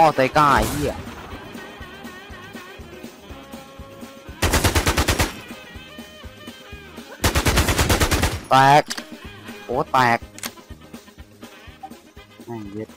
อ้อไซก้าไอ้เหี้ยแตกโอ้แตกแม่งเย็ด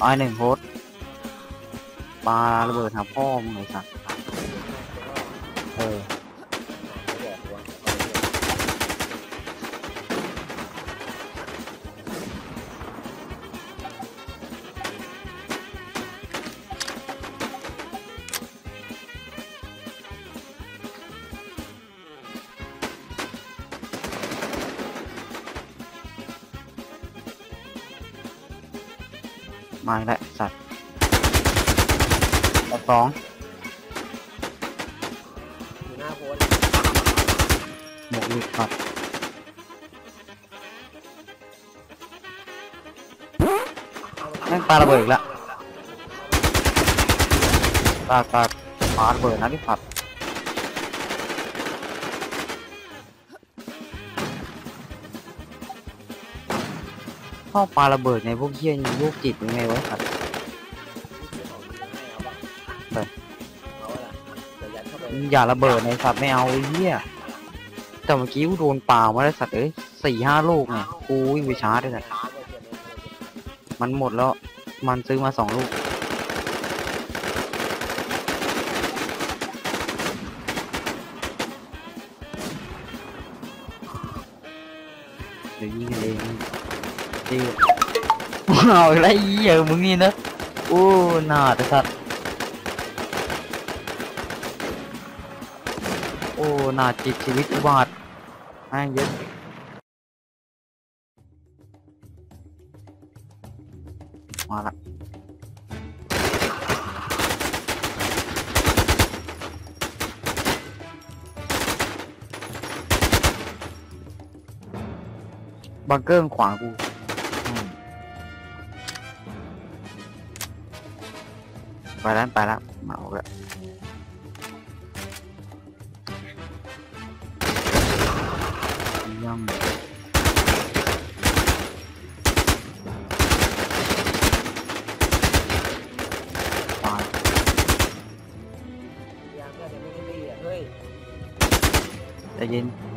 ตายหนึ่งโฮสต์ปลาระเบิดหาพ่อมึงเลยสัตว์เออ มาอีกแล้วสัตว์แล้วสองอยู่หน้าโพสหมวกหลุดครับแม่งปลาระเบิดอีกแล้วปลาปลาปลาระเบิดนะพี่ผัด เข้าปลาระเบิดในพวกเฮี้ยนลูกจิตยังไงวะครับอาละเดี๋ยวยัดเข้าไปมึงอย่าระเบิดในสัตว์ไม่เอาเฮี้ยแต่เมื่อกี้กูโดนปลามาแล้วสัตว์เอ้ยสี่ห้าลูกเนี่ยกูวิ่งไปชาร์จเลยสัตว์มันหมดแล้ว มันซื้อมาสองลูก เอาไอ้เหี้ยมึงนี่นะโอ้หนาแต่สัตว์โอ้หนาจิตชีวิตอุบาทแม่งเยอะมาละบังเกอร์ขวางกู ไปแล้วไป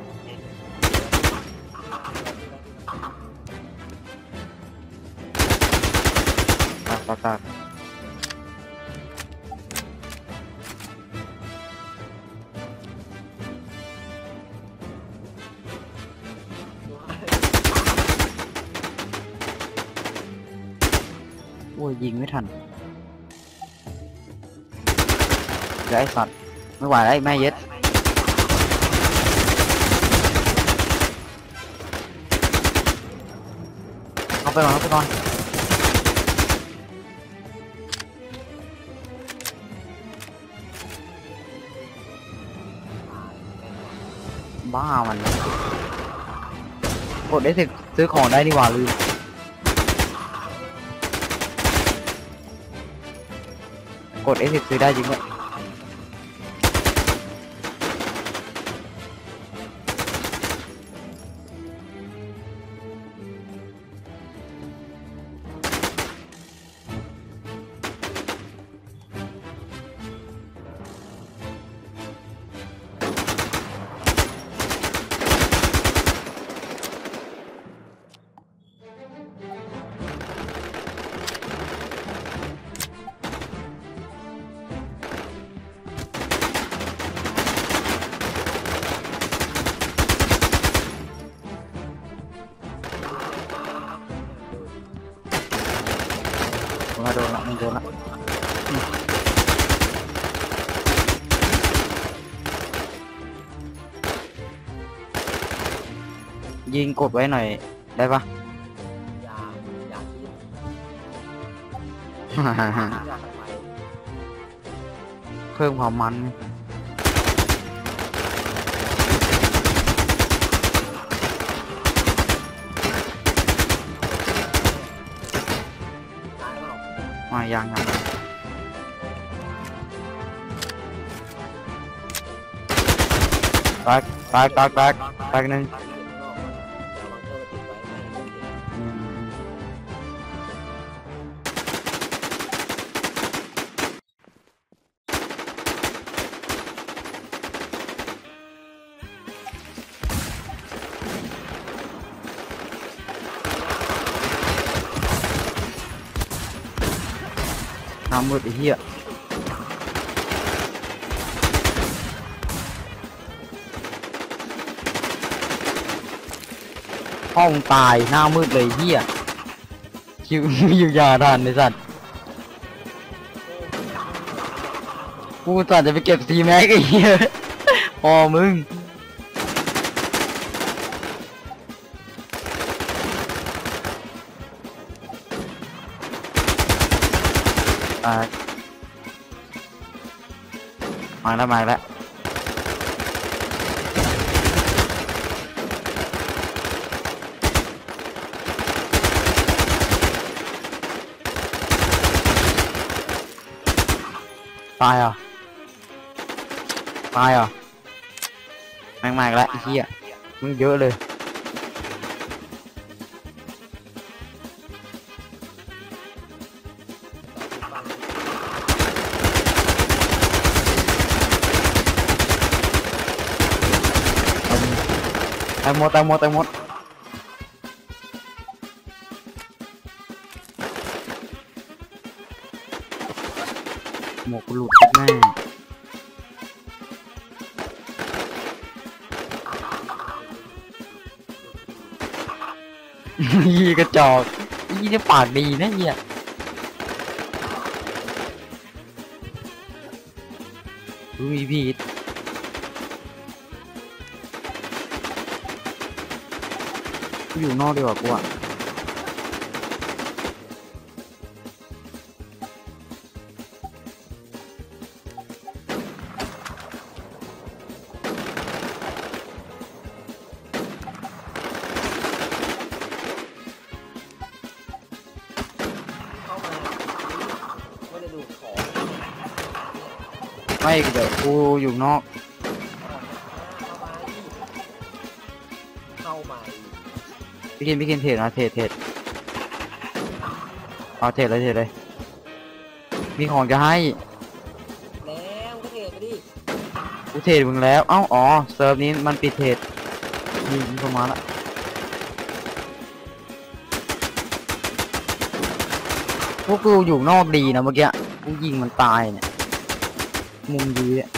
ยิงไม่ทันเดี๋ยวไอ้สัตว์ไม่ไหวแล้วไอ้แม่เย็ดเอาไปก่อนเอาไปก่อนบ้ามันกดได้สิซื้อของได้นี่หว่าลืม กด F10 ซื้อได้ จริงด้วยมาโดนละ มามมันมายังยังแตกแตกแตกแตกแตกหนึ่ง หน้ามืดไอ้เหี้ยห้องตายหน้ามืดเลยเหี้ยคิวอยู่ยาทานในสัตว์กูสัตว์จะไปเก็บซีแม็กไอ้เหี้ยพอมึง อ่ามาแล้วมาแล้วตายเหรอะตายเหรอะแม่งมากแล้วไอ้เหี้ยมึงเยอะเลย แตงโมแตงโมแตงโมหมวกหลุดแน่ยี่กระจอกยี่นี่ปากดีนะเฮียดูอีพี อยู่นอกดีกว่ากูอะเข้ามาไม่ได้ดูของไม่เดี๋ยวกูอยู่นอก พี่กินพี่กินเทรดนะเทรดเทรดเอาเทรดเลยเทรดเลย มีของจะให้แล้วก็เทไปดิกูเทรดมึงแล้ว เอ้าอ๋อเซิร์ฟนี้มันปิดเทรดมีมีประมาณละพวกกูอยู่นอกดีนะเมื่อกี้กูยิงมันตายเนี่ยมุมดีเนี่ย